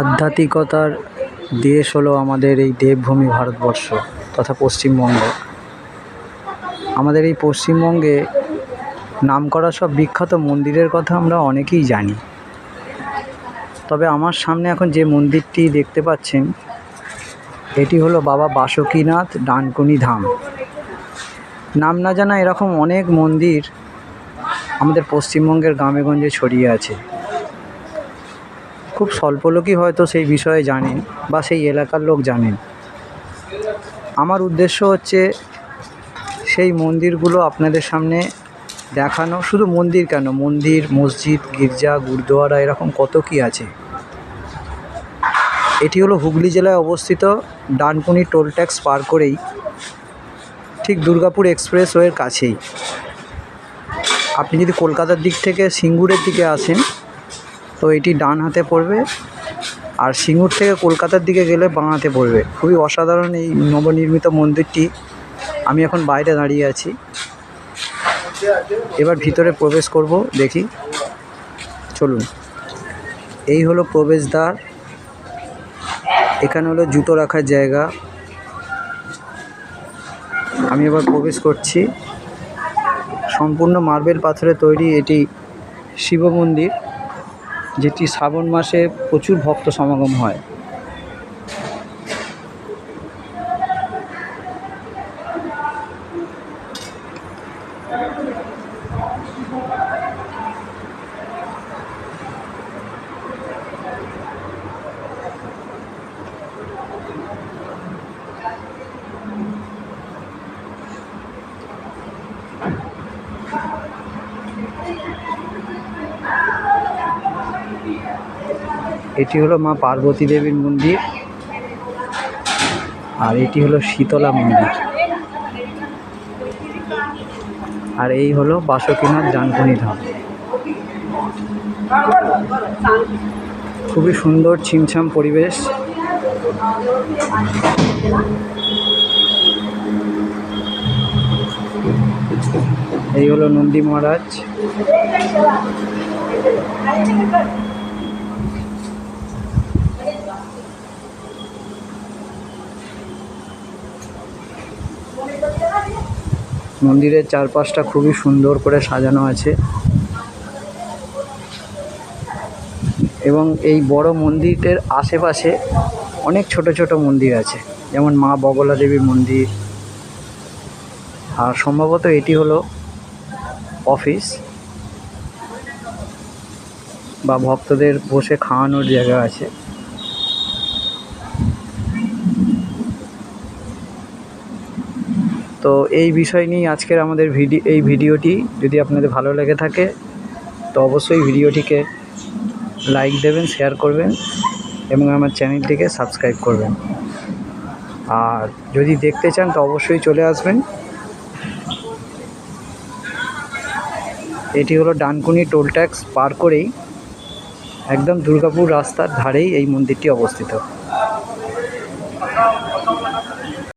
আধ্যাত্মিকতার দেশ হলো আমাদের এই দেবভূমি ভারতবর্ষ তথা পশ্চিমবঙ্গ। আমাদের এই পশ্চিমবঙ্গে নামকরা সব বিখ্যাত মন্দিরের কথা আমরা অনেকেই জানি। তবে আমার সামনে এখন যে মন্দিরটি দেখতে পাচ্ছেন, এটি হলো বাবা বাসুকীনাথ ডানকুনি ধাম। নাম না জানা এরকম অনেক মন্দির আমাদের পশ্চিমবঙ্গের গ্রামেগঞ্জে ছড়িয়ে আছে। খুব স্বল্প লোকই হয়তো সেই বিষয়ে জানেন বা সেই এলাকার লোক জানেন। আমার উদ্দেশ্য হচ্ছে সেই মন্দিরগুলো আপনাদের সামনে দেখানো। শুধু মন্দির কেন? মন্দির, মসজিদ, গির্জা, গুরুদুয়ারা, এরকম কত কী আছে? এটি হলো হুগলি জেলায় অবস্থিত ডানকুনি টোল ট্যাক্স পার করেই ঠিক দুর্গাপুর এক্সপ্রেসওয়ের কাছেই। আপনি যদি কলকাতার দিক থেকে সিঙ্গুরের দিকে আসেন তো এটি ডান হাতে পড়বে আর সিঙ্গুর থেকে কলকাতার দিকে গেলে বাঁ হাতে পড়বে। খুবই অসাধারণ এই নবনির্মিত মন্দিরটি। আমি এখন বাইরে দাঁড়িয়ে আছি। এবার ভিতরে প্রবেশ করব, দেখি। চলুন। এই হলো প্রবেশদ্বার। এখানে হলো জুতো রাখার জায়গা। আমি এবার প্রবেশ করছি। সম্পূর্ণ মার্বেল পাথরে তৈরি এটি শিব মন্দির। যেটি শ্রাবণ মাসে প্রচুর ভক্ত সমাগম হয়। এটি হলো মা পার্বতী দেবীর মন্দির। আর এটি হলো শীতলা মন্দির। আর এই হলো বাসুকীনাথ ডানকুনি ধাম। খুবই সুন্দর ছিমছাম পরিবেশ। এই হলো নন্দী মহারাজ। মন্দিরের চারপাশটা খুবই সুন্দর করে সাজানো আছে। এবং এই বড় মন্দিরের আশেপাশে অনেক ছোট ছোট মন্দির আছে, যেমন মা বগলা দেবীর মন্দির। আর সম্ভবত এটি হলো অফিস বা ভক্তদের বসে খাওয়ানোর জায়গা আছে। তো এই বিষয় নিয়েই আজকের আমাদের ভিডিও এই ভিডিওটি। যদি আপনাদের ভালো লেগে থাকে, তো অবশ্যই ভিডিওটিকে লাইক দেবেন, শেয়ার করবেন, এবং আমার চ্যানেলটিকে সাবস্ক্রাইব করবেন। আর যদি দেখতে চান, তো অবশ্যই চলে আসবেন। এটি হলো ডানকুনি টোল ট্যাক্স পার করেই একদম দুর্গাপুর রাস্তার ধারেই এই মন্দিরটি অবস্থিত।